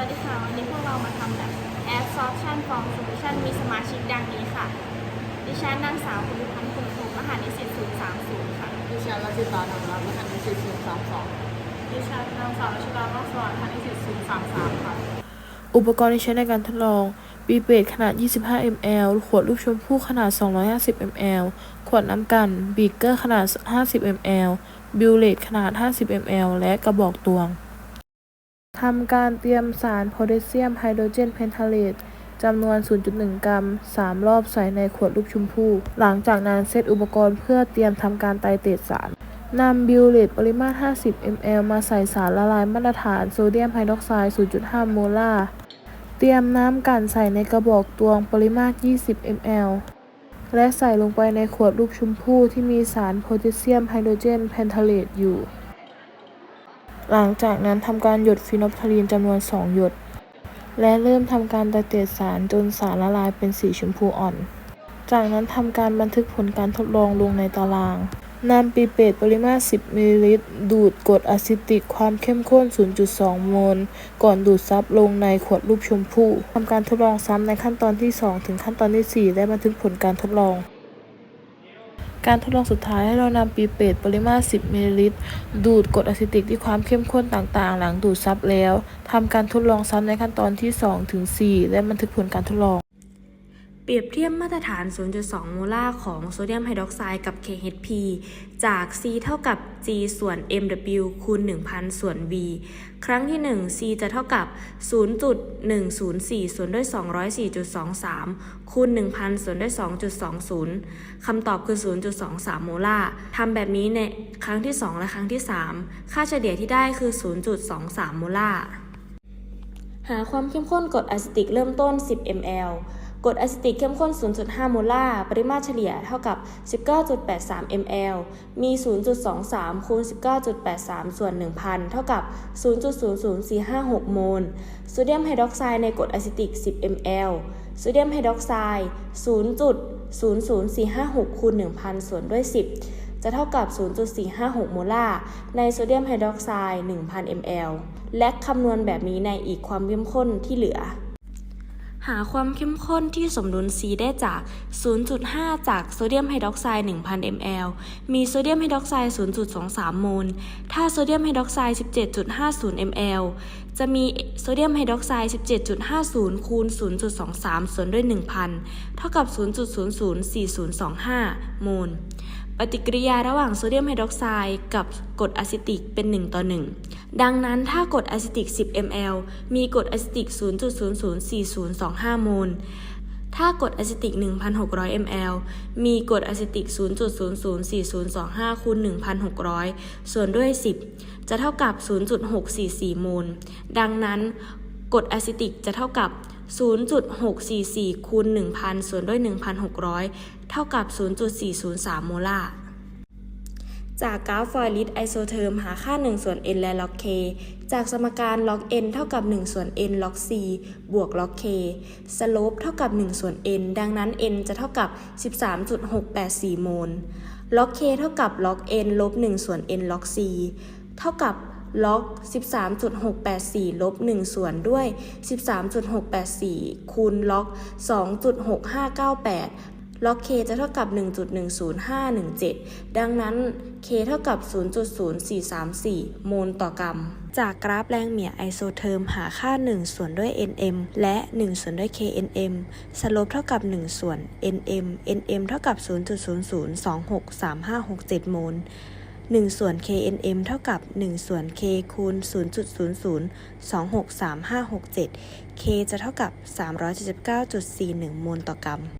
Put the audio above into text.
วัสดีค่ะ วันนี้พวกเรามาทำแบบ absorption from solution มีสมาชิกดังนี้ค่ะ ดิฉันนางสาวภูริพันธ์คุณภูมิมหานิสิต030ค่ะ ดิฉันรัชิตาธรรมรัตน์มหันนิสิตศูนย์สามสองดิฉันนางสาวรัชดาวัฒน์สวัสดิ์มหานิสิต033ค่ะ อุปกรณ์ที่ใช้ในการทดลองบีเบดขนาด 25 ml ขวดรูปชมพู่ขนาด 250 ml ขวดน้ำกัน บีเกอร์ขนาด 50 ml บิลเลตขนาด 50 ml และกระบอกตวง ทำการเตรียมสารโพแทสเซียมไฮโดรเจนเพนทาเลตจำนวน 0.1 กรัม 3 รอบใส่ในขวดรูปชมพู่หลังจากนั้นเซตอุปกรณ์เพื่อเตรียมทำการไตรเตรสาร นำบิลเลตปริมาตร 50 ml มาใส่สารละลายมาตรฐานโซเดียมไฮดรอกไซด์ 0.5 โมลาร์ เตรียมน้ำกันใส่ในกระบอกตวงปริมาตร 20 ml และใส่ลงไปในขวดรูปชมพู่ที่มีสารโพแทสเซียมไฮโดรเจนเพนทาเลตอยู่ หลังจากนั้นทำการหยดฟินอลพาลีนจำนวน 2 หยด และเริ่มทำการตรเตรดสารจนสารละลายเป็นสีชมพูอ่อน จากนั้นทำการบันทึกผลการทดลองลงในตารางนำปีเปตปริมาตร 10 มิลลิลิตร ดูดกรดอะซิติกความเข้มข้น 0.2 โมล ก่อนดูดซับลงในขวดรูปชมพู่ทำการทดลองซ้ำในขั้นตอนที่ 2 ถึงขั้นตอนที่ 4 และบันทึกผลการทดลอง การทดลองสุดท้ายให้เรานำปีเปตปริมาตร 10 มิลลิลิตร ดูดกรดอะซิติกที่ความเข้มข้นต่างๆ หลังดูดซับแล้วทำการทดลองซ้ำในขั้นตอนที่2ถึง4และบันทึกผลการทดลอง รียบเทียบมาตรฐาน 0.2 โมลาร์ของโซเดียมไฮดรอกไซด์กับ KHP จาก C เท่ากับ G ส่วน MW คูณ 1,000 ส่วน V ครั้งที่ 1 C จะเท่ากับ 0.104 ส่วนด้วย 204.23 คูณ 1,000 ส่วนด้วย 2.20 คำตอบคือ 0.23 โมลาร์ทำแบบนี้ในครั้งที่ 2 และครั้งที่ 3 ค่าเฉลี่ยที่ได้คือ 0.23 โมลาร์หาความเข้มข้นกรดอะซิติกเริ่มต้น 10 ml กรดอะซิติกเข้มข้น 0.5 โมลาร์ ปริมาตรเฉลี่ยเท่ากับ 19.83 ml มี 0.23 คูณ 19.83 ส่วน 1,000 เท่ากับ 0.00456 โมล โซเดียมไฮดรอกไซด์ในกรดอะซิติก 10 ml โซเดียมไฮดรอกไซด์ 0.00456 คูณ 1,000 ส่วนด้วย 10 จะเท่ากับ 0.456 โมลาร์ ในโซเดียมไฮดรอกไซด์ 1,000 ml และคำนวณแบบนี้ในอีกความเข้มข้นที่เหลือ หาความเข้มข้นที่สมดุล C ได้จาก 0.5 จากโซเดียมไฮดรอกไซด์ 1,000 ml มีโซเดียมไฮดรอกไซด์ 0.23 โมล ถ้าโซเดียมไฮดรอกไซด์ 17.50 ml จะมีโซเดียมไฮดรอกไซด์ 17.50 คูณ 0.23 ส่วนด้วย 1,000 เท่ากับ 0.004025 โมล ปฏิกิริยาระหว่างโซเดียมไฮดรอกไซด์กับกรดอะซิติกเป็น 1 ต่อ 1 ดังนั้นถ้ากรดอะซิติก 10 ml มีกรดอะซิติก 0.004025 โมล ถ้ากรดอะซิติก 1,600 ml มีกรดอะซิติก 0.004025 คูณ 1,600 ส่วนด้วย 10 จะเท่ากับ 0.644 โมล ดังนั้นกรดอะซิติกจะเท่ากับ 0.644 คูณ 1,000 ส่วนด้วย 1,600 เท่ากับ 0.403 โมลาร์ จากกราฟฟอยลิตไอโซเทอร์มหาค่า 1 ส่วน n และ log k จากสมการ log n เท่ากับ 1 ส่วน n log c บวก log k สโลปเท่ากับ 1 ส่วน n ดังนั้น n จะเท่ากับ 13.684 โมล log k เท่ากับ log n ลบ 1 ส่วน n log c เท่ากับ log 13.684 ลบ 1 ส่วนด้วย 13.684 คูณ log 2.6598 log k จะเท่ากับ 1.10517 ดังนั้น k เท่ากับ 0.0434 โมลต่อกรัม จากกราฟแรงเหมี่ยไอโซเทอร์มหาค่า 1 ส่วนด้วย nm และ 1 ส่วนด้วย knm สโลปเท่ากับ 1 ส่วน nm nm เท่ากับ 0.00263567 โมล1 ส่วน knm เท่ากับ 1 ส่วน k คูณ 0.00263567 k จะเท่ากับ 379.41 โมลต่อกรัม